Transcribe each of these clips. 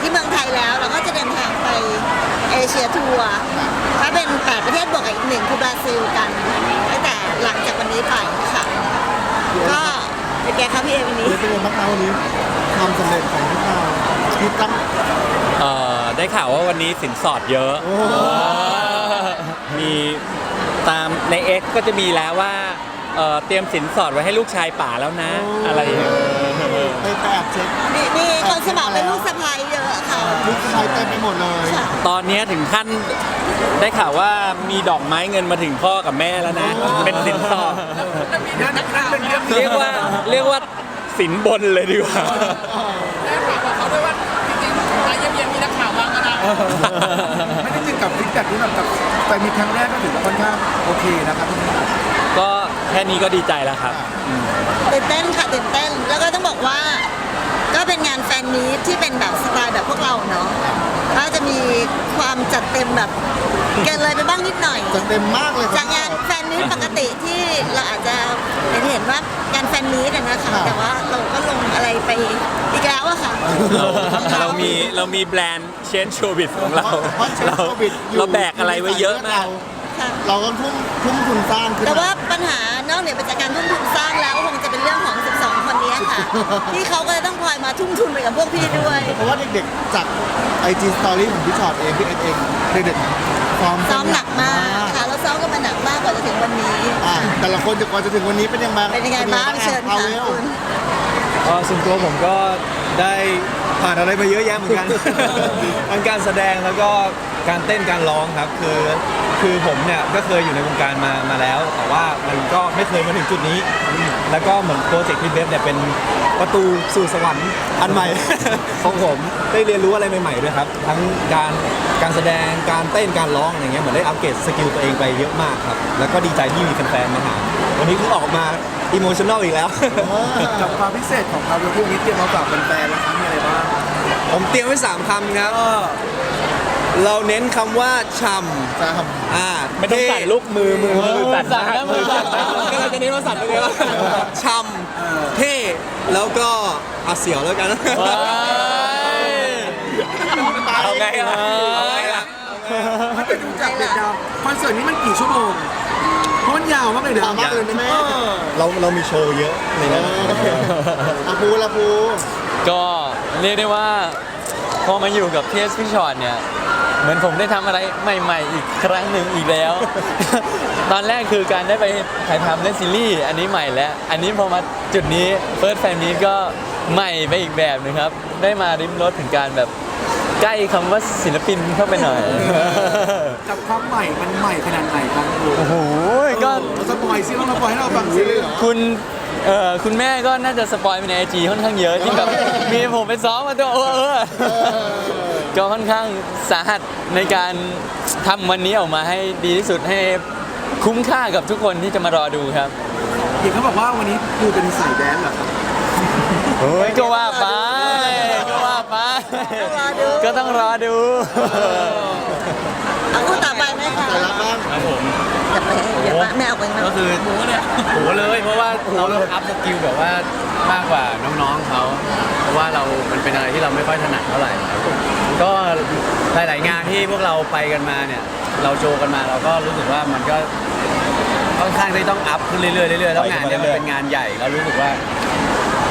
ที่เมืองไทยแล้ว เราก็จะเดินทางไปเอเชียทัวร์ถ้าเป็น 8 ประเทศบวกกับอีกหนึ่งคือบราซิลกันตั้งแต่หลังจากวันนี้ไปค่ะ ก็เป็นไงคะพี่เอวันนี้ เรียกเป็นไงบ้างคะวันนี้ความสำเร็จของพวกเราที่ตั้งเอ่อได้ข่าวว่าวันนี้สินสอดเยอะโอ้โหเออมีตามใน X ก็จะมีแล้วว่าเอ่อเตรียมสินสอดไว้ให้ลูกชายป่าแล้วนะ อะไรอย่างเงี้ย ไปแปบเช็ค มีมีคนสมัครเป็นลูกสะใภ้เย อะค่ะลูกชายเต็มไปหมดเลยค่ะตอนเนี้ยถึงขั้นได้ข่าวว่ามีดอกไม้เงินมาถึงพ่อกับแม่แล้วนะ เป็นสินสอดนั่นนั่นเป็นเรื่องเรียกว่าเรียกว่าสินบนเลยดีกว่าแม่ฝากบอกเขาด้วยว่าจริงๆมาเยี่ยมๆมีนักข่าวบ้างก็ได้ไม่ได้จริงกับฟิกจัดที่แบบกับไปมีครั้งแรกก็ถือว่าค่อนข้างโอเคนะครับก็แค่นี้ก็ดีใจแล้วครับ ตื่นเต้นค่ะตื่นเต้น แล้วก็ต้องบอกว่า ก็เป็นงานแฟนมีตที่เป็นแบบส เราเนาะก็จะมีความจัดเต็มแบบเกินเลยไปบ้างนิดหน่อยจะเต็มมากเลยครับจากงานแฟนมีตปกติที่เราอาจจะเห็นเห็นว่างานแฟนมีตอะนะคะแต่ว่าเราก็ลงอะไรไปอีกแล้วอะค่ะ เราเรามีเรามีแบรนด์เชนโชบิดของเรา เพราะเชฟเราโควิดอยู่เราแบกอะไรไว้เยอะมาก ค่ะ เราก็ทุ่มทุ่มทุนสร้างขึ้นแต่มาว่าปัญหานอกเหนือไปจากการทุ่มทุนสร้างแล้วคงจะเป็นเรื่องของ 12 คนนี้ค่ะ ที่เขาก็จะต้องคอยมาทุ่มทุนไปกับพวกพี่ด้วย เพราะว่าเด็กๆ จากไอจีสตอรี่ของพี่ชอตเองพี่เอ็ดเองเด็กๆซ้อมซ้อมหนักมากค่ะแล้วซ้อมกันมาหนักมากกว่าจะถึงวันนี้ อ่าแต่ละคนจะก่อนจะถึงวันนี้เป็นยังไงเป็นยังไงบ้างเชิญเอาค่ะเร็วคุณก็ส่วนตัวผมก็ได้ผ่านอะไรมาเยอะแยะเหมือนกัน ทั้งการแสดงแล้วก็ การเต้นการร้องครับคือคือผมเนี่ยก็เคยอยู่ในวงการมามาแล้ว แต่ว่ามันก็ไม่เคยมาถึงจุดนี้ แล้วก็เหมือนโปรเจกต์พี่เบฟเนี่ยเป็นประตูสู่สวรรค์อันใหม่ ของผมได้เรียนรู้อะไรใหม่ๆด้วยครับ ทั้งการการแสดงการเต้นการร้องอะไรเงี้ยเหมือนได้อัปเกรดสกิลตัวเองไปเยอะมากครับ แล้วก็ดีใจที่มีแฟนๆมาหาวันนี้เพิ่งออกมาอิโมชั่น a ลอีกแล้ว กับความพิเศษของเราในพวกนี้เตรียมมาฝากแฟนๆแล้วครับมีอะไรบ้างผมเตรียมไว้สามคำครับ เราเน้นคำว่าช่จะทำอ่าไม่ต้องสั่นลูกมือมือมือสั่นมากมือสั่นก็เราจะเน้นว่าสั่นไปเลยว่าช่ำเท่แล้วก็อาเสียวแล้วกันว้ายเอาไงล่ะเอาไงล่ะมันเป็นดูจากเด็กดาวคอนเสิร์ตนี้มันกี่ชั่วโมงเพราะมันยาวมากเลยำเดี๋ยวตามมากเลยนะแม่เราเรามีโชว์เยอะในนั้นอาภูละภูก็เรียกได้ว่าพอมาอยู่กับเทสพี่ชอตเนี่ย เหมือนผมได้ทำอะไรใหม่ ๆ อีกครั้งหนึ่งอีกแล้ว ตอนแรกคือการได้ไปถ่ายทำเล่นซีรีส์อันนี้ใหม่แล้ว อันนี้พอมาจุดนี้เฟิร์สแฟนนี้ก็ใหม่ไปอีกแบบหนึงครับ ได้มาริมรถถึงการแบบใกล้คำว่าศิลปินเข้าไปหน่อยกับความใหม่มันใหม่ขนาดไหนครับครูโอ้โหก็เราสปอยซิเรามาปล่อยให้เราฟังซิคุณเอ่อคุณแม่ก็น่าจะสปอยไปในไอจีค่อนข้างเยอะที่แบบมีผมไปซ้อมมาตัวเออเออ ก็ค่อนข้างสาหัสในการทำวันนี้ออกมาให้ดีที่สุดให้คุ้มค่ากับทุกคนที่จะมารอดูครับเห็นเขาบอกว่าวันนี้ครูเป็นสายแดนซ์เหรอครับก็ว่าไปก็ว่าไปต้องรอดูก็ต้องรอดูเอาคู่ต่อไปไหมคะแต่ละบ้างครับผมอย่าไปอย่ามาแม่เอาไปนะก็คือโหเนี่ยโหเลยเพราะว่าเราต้องอัพสกิลแบบว่ามากกว่าน้องๆเขาเพราะว่าเรา มันเป็นอะไรที่เราไม่ค่อยถนัดเท่าไหร่ครับ ก็หลาย ๆ งานที่พวกเราไปกันมาเนี่ย เราโชว์กันมาเราก็รู้สึกว่ามันก็ค่อนข้างที่ต้องอัพขึ้นเรื่อย ๆ เรื่อย ๆ แล้วงานเนี้ยมันเป็นงานใหญ่เรารู้สึกว่า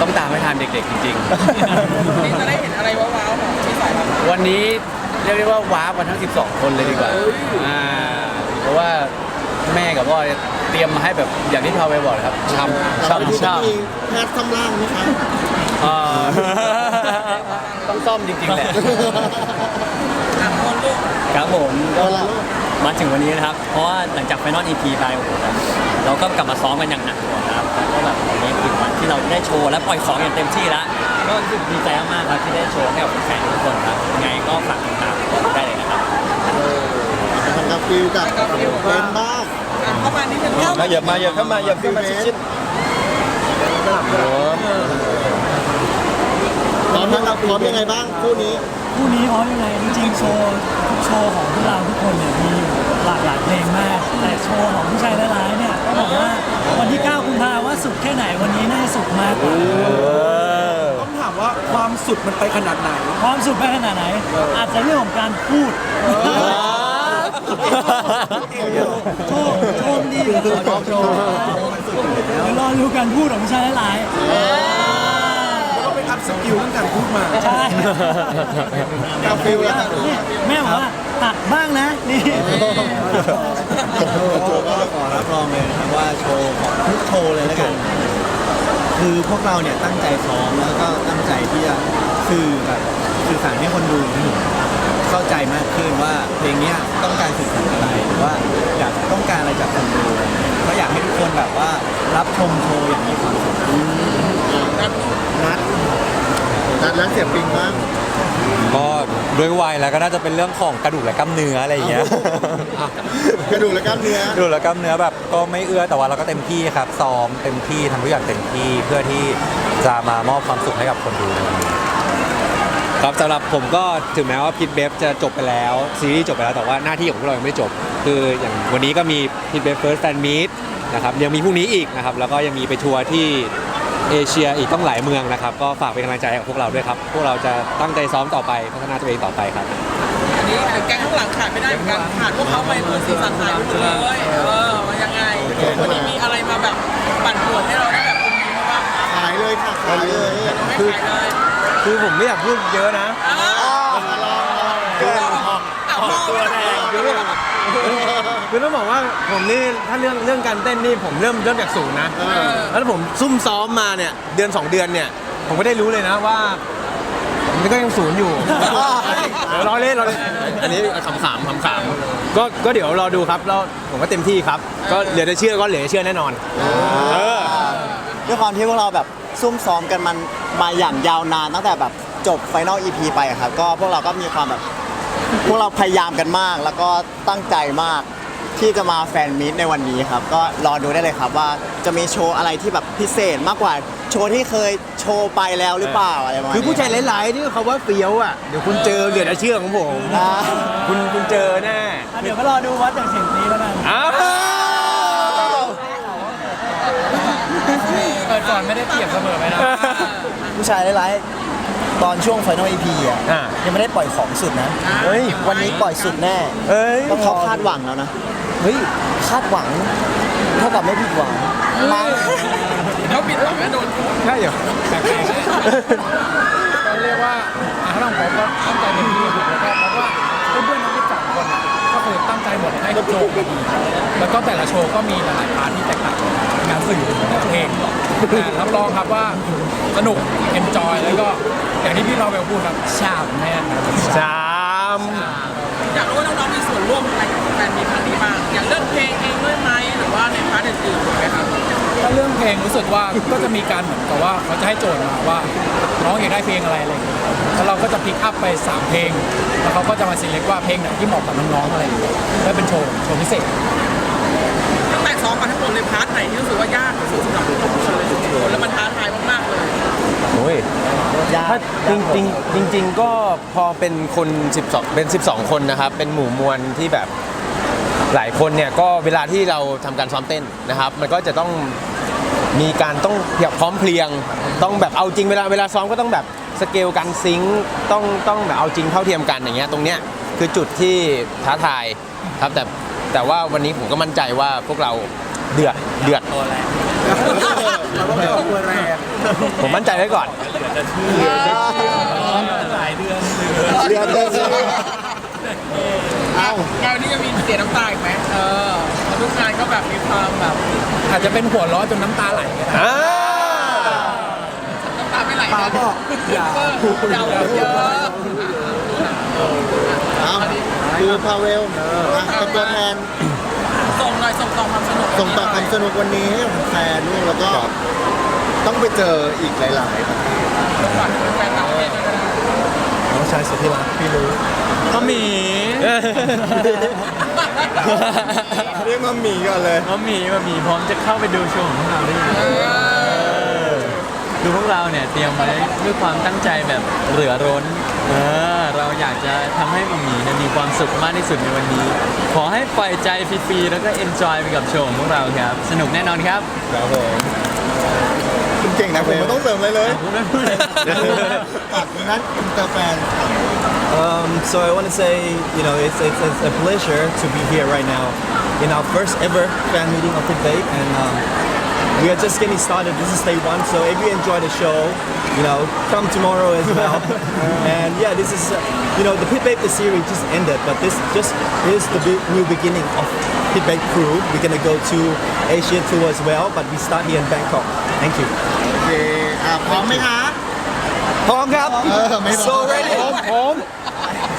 ต้องตามให้ทันเด็ก ๆ จริงๆนี่จะได้เห็นอะไรว้าวๆของพี่สายครับวันนี้เรียกได้ว่าว้าร์ปกันทั้ง 12 คนเลยดีกว่าอ่าเพราะว่าแม่กับพ่อเนี่ยเตรียมมาให้แบบอย่างที่พาไปบอกเลยครับช้ำเราดูช้ำต้องช้มีแพทย์ข้างล่างไหมคะำอ่า ต้องซ่อมจริงๆแหละครับผมเวลามาถึงวันนี้นะครับ เพราะว่าหลังจากไฟนอล EP ไปโอ้โหแบบเราก็กลับมาซ้อมกันอย่างหนักหน่วงนะครับแล้วก็แบบวันนี้ถึงวันที่เราได้โชว์และปล่อยของอย่างเต็มที่แล้วก็รู้สึกดีใจมากๆครับที่ได้โชว์ให้กับแฟนๆทุกคนครับยังไงก็ฝากติดตามได้เลยนะครับทำกับฟิลกับเป็นบ้างเข้ามานิดนึงมาเหยียบมาเหยียบเข้ามาเหยียบเข้ามาชิด พร้อมนะครับพร้อมยังไงบ้างคู่นี้ คู่นี้พร้อมยังไงจริงๆโชว์ทุกโชว์ของพวกเราทุกคนเนี่ยมีอยู่หลากหลายเพลงมาก แต่โชว์ของผู้ชายและร้ายเนี่ยก็บอกว่าวันที่ 9 กุมภาว่าสุดแค่ไหนวันนี้น่าจะสุดมากกว่าต้องถามว่าความสุขสุดมันไปขนาดไหน ความสุขไปขนาดไหน อาจจะเรื่องของการพูดโชว์โชว์ดีเดี๋ยวรอดูการพูดของผู้ชายหลายก็ไปอัพ สกิลเรื่องการพูดมาๆใช่ กาฟิลแล้วนี่แม่บอกว่าตัดบ้างนะ นี่โชว์ก็ขอรับรองเลยนะครับว่าโชว์ของทุกโชว์เลยแล้วกัน คือพวกเราเนี่ยตั้งใจซ้อมแล้วก็ตั้งใจที่จะสื่อแบบสื่อสารให้คนดูเข้าใจมากขึ้นว่าเพลงเนี้ยต้องการสื่อสารอะไรหรือว่าอยากต้องการอะไรจากคนดูก็อยากให้ทุกคนแบบว่ารับชมโชว์อย่างมีความสุขนัด นัดแล้วเสียบปิงบ้างก็ด้วยวัยแล้วก็น่าจะเป็นเรื่องของกระดูกและกล้ามเนื้ออะไรอย่างเงี้ย กระดูกและกล้ามเนื้อกระดูกและกล้ามเนื้อแบบก็ไม่เอื้อแต่ว่าเราก็เต็มที่ครับซ้อมเต็มที่ทำทุกอย่างเต็มที่เพื่อที่จะมามอบความสุขให้กับคนดูครับสำหรับผมก็ถึงแม้ว่าพิทเบฟจะจบไปแล้วซีรีส์จบไปแล้วแต่ว่าหน้าที่ของพวกเรายังไม่จบ คืออย่างวันนี้ก็มีพิทเบฟเฟิร์สแฟนมีตนะครับยังมีพรุ่งนี้อีกนะครับแล้วก็ยังมีไปทัวร์ที่ เอเชียอีกต้องหลายเมืองนะครับ ก็ฝากเป็นกำลังใจให้กับพวกเราด้วยครับ พวกเราจะตั้งใจซ้อมต่อไปพัฒนาตัวเองต่อไปครับ อันนี้แก๊งข้างหลังขาดไม่ได้เหมือนกันขาดพวกเขาไปเพื่อสีสันหายไปหมดเลยเออมันยังไงวันนี้มีอะไรมาแบบปั่นป่วนให้เราได้แบบคุณมีบ้างขายเลยค่ะขายเลยไม่ขายเลยคือผมไม่อยากพูดเยอะนะตัวแดง คือต้องบอกว่าผมนี่ถ้าเรื่องเรื่องการเต้นนี่ผมเริ่มเริ่มจากศูนย์นะแล้วผมซุ่มซ้อมมาเนี่ยเดือน 2 เดือนเนี่ย ผมก็ได้รู้เลยนะว่าผมก็ยังศูนย์อยู่เดี๋ยวรอเล่นรอเล่นอันนี้ขำๆขำๆก็ก็เดี๋ยวรอดูครับแล้วผมก็เต็มที่ครับ ก็เหลือจะเชื่อก็เหลือจะเชื่อแน่นอนเออด้วยความที่พวกเราแบบซุ่มซ้อมกันมันมาอย่างยาวนานตั้งแต่แบบจบไฟนอล EP ไปอะครับ ก็พวกเราก็มีความแบบ พวกเราพยายามกันมาก แล้วก็ตั้งใจมากที่จะมาแฟนมีตในวันนี้ครับ ก็รอดูได้เลยครับว่าจะมีโชว์อะไรที่แบบพิเศษมากกว่าโชว์ที่เคยโชว์ไปแล้วหรือเปล่าอะไรประมาณนี้คือผู้ชายหลายๆที่เขาว่าเฟี้ยวอะเดี๋ยวคุณเจอเหลือจะเชื่อของผมอ่าคุณคุณเจอแน่อะเดี๋ยวก็รอดูวัดจากเสียงนี้แล้วกันอ้าวเปิดก่อนไม่ได้เปรียบเสมอไปนะผู้ชายหลายๆ ตอนช่วงไฟนอล EP อะอะยังไม่ได้ปล่อยของสุดนะ เฮ้ย วันนี้ปล่อยสุดแน่เอ้ยต้องเขาคาดหวังแล้วนะ เฮ้ย คาดหวัง เท่ากับไม่ผิดหวังมั้งเขาปิดหลังแล้วโดนใช่เหรอก็เรียกว่าอาหารของผมก็ตั้งใจเป็นที่แล้วก็เพราะว่าเพื่อนๆทั้งสามคนน่ะ ก็คือตั้งใจหมดให้ทุกโชว์ดีแล้วก็แต่ละโชว์ก็มีหลายๆพาร์ทที่แตกต่างกันงานสื่อแต่เพลงแต่รับรองครับว่าสนุกเอนจอยแล้วก็อย่างที่พี่เราเวลพูดครับชาบแน่นครับสามอยากรู้ว่าน้องๆมีส่วนร่วมอะไร องเพลงรู้สึกว่าก็จะมีการเหมือนกับว่าเขาจะให้โจทย์มาว่าน้องอยากได้เพลงอะไรอะไรอย่างเงี้ยแล้วเราก็จะพิกอัพไปสามเพลง แล้วเขาก็จะมาซีเล็กว่าเพลงไหนที่เหมาะกับน้องๆอะไรอย่างเงี้ยแล้วเป็นโชว์โชว์พิเศษตั้งแต่ซ้อมมาทั้งหมดเลยพาร์ทไหนที่รู้สึกว่ายากที่สุดสำหรับทุกคนเลยแล้วมันท้าทายมากๆเลยโอ้ยถ้าจริงจริงจริงจริงๆก็พอเป็นคน 12 เป็น 12 คนนะครับ เป็นหมู่มวลที่แบบหลายคนเนี่ยก็เวลาที่เราทำการซ้อมเต้นนะครับ มันก็จะต้อง มีการต้องเพียบพร้อมเพรียง ต้องแบบเอาจริงเวลาเวลาซ้อมก็ต้องแบบสเกลการซิงค์ต้องต้องแบบเอาจริงเท่าเทียมกันอย่างเงี้ยตรงเนี้ยคือจุดที่ท้าทายครับแต่แต่ว่าวันนี้ผมก็มั่นใจว่าพวกเราเดือดเดือดเราก็ไม่ออกตัวแรงผมมั่นใจไว้ก่อนเดือนเดือน เอ้างานวันนี้จะมีเสียน้ำตาอีกไหมเออเพราะทุกงานก็แบบมีความแบบอาจจะเป็นหัวเร้อจนน้ำตาไหลก็ได้อ่าน้ำตาไม่ไหลปานะก็อย่าเดาเยอะเอ้าคือพาเวลอะเป็นตัวแทนส่งหน่อยส่งต่อความสนุกส่งต่อความสนุกวันนี้ให้กับแฟนด้วยแล้วก็ต้องไปเจออีกหลาย ๆ ประเทศ ฝากแฟนต่างประเทศด้วยนะน้ องชายสุดที่รักพี่รู้ก็มีเรียกมาหมีก่อนเลยก็มีก็มีพร้อมจะเข้าไปดูโชว์ของพวกเราได้ยังดูพวกเราเนี่ยเตรียมไว้ด้วยความตั้งใจแบบเหลือร้นเออเราอยากจะทำให้มัมมี่เนี่ยมีความสุขมากที่สุดในวันนี้ ขอให้ปล่อยใจฟรีๆแล้วก็เอนจอยไปกับโชว์ของพวกเราครับ สนุกแน่นอนครับ ครับผมจ เก่งนะผมไม่ต้องเสริมอะไรเลยตัดนั้นอินเตอร์แฟน Um, so I want to say, you know, it's, it's, it's a pleasure to be here right now in our first ever fan meeting of Fit Babe, and um, we are just getting started. This is day one, so if you enjoy the show, you know, come tomorrow as well. and yeah, this is, uh, you know, the Pit Babe the series just ended, but this just is the be- new beginning of Pit Babe crew. We're gonna go to Asia tour as well, but we start here in Bangkok. Thank you. โอเคอ่ะพร้อมไหมคะ พร้อมครับ เออไม่พร้อม so ready ผม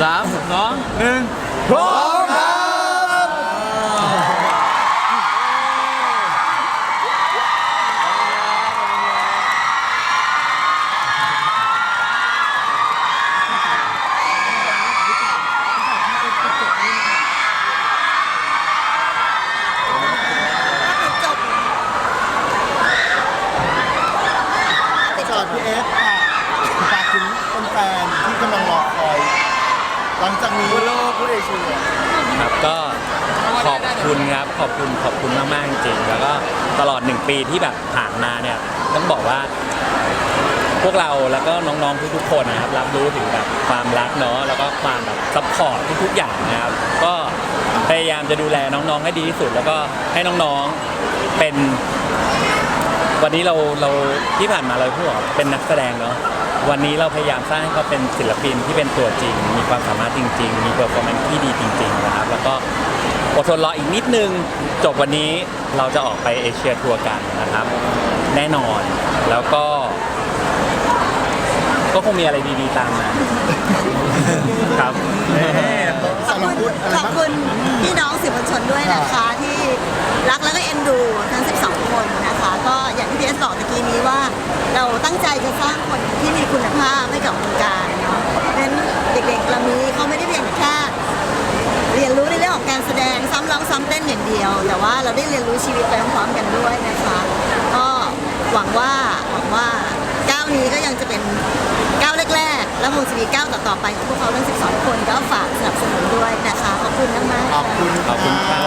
สามสองหนึ่ง พร้ หลังจากนี้โลกผู้เอเชียครับก็ขอบคุณครับขอบคุณขอบคุณมากๆจริงแล้วก็ตลอดหนึ่งปีที่แบบผ่านมาเนี่ยต้องบอกว่า พวกเราแล้วก็น้องๆทุกๆคนนะครับ รับรู้ถึงแบบความรักเนาะแล้วก็ความแบบซัพพอร์ตทุกๆอย่างนะครับ ก็พยายามจะดูแลน้องๆให้ดีที่สุด แล้วก็ให้น้องๆเป็น วันนี้เราเราที่ผ่านมาเราพูดว่าเป็นนักแสดงเนาะ วันนี้เราพยายามสร้างให้เขาเป็นศิลปินที่เป็นตัวจริง มีความสามารถจริง ๆ มีเปอร์ฟอร์แมนซ์ที่ดีจริงๆนะครับ แล้วก็อดทนรออีกนิดนึง จบวันนี้เราจะออกไปเอเชียทัวร์กันนะครับ แน่นอน แล้วก็ ก็คงมีอะไรดีๆตามมา ครับ ขอบคุณขอบคุณพี่น้องสื่อมวลชนด้วยนะคะที่รักและก็เอ็นดูทั้ง 12 คนนะคะ ก็อย่างที่พีเอสบอกตะกี้นี้ว่า เราตั้งใจจะสร้างคนที่มีคุณภาพให้กับวงการเนาะเพราะฉะนั้นเด็กๆเรามีเขาไม่ได้เพียงแค่เรียนรู้ในเรื่องของการแสดงซ้ำร้องซ้ำเต้นอย่างเดียว แต่ว่าเราได้เรียนรู้ชีวิตไปพร้อมๆกันด้วยนะคะ ก็หวังว่าหวังว่าก้าวนี้ก็ยังจะเป็นก้าวแรกๆ แล้วคงจะมีก้าวต่อๆไปของพวกเขาทั้ง 12 คนก็ฝากสนับสนุนด้วยนะคะขอบคุณมากๆขอบคุณขอบคุณครับ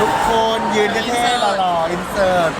ทุกคนยืนกันเท่ๆหล่อๆอินเสิร์ต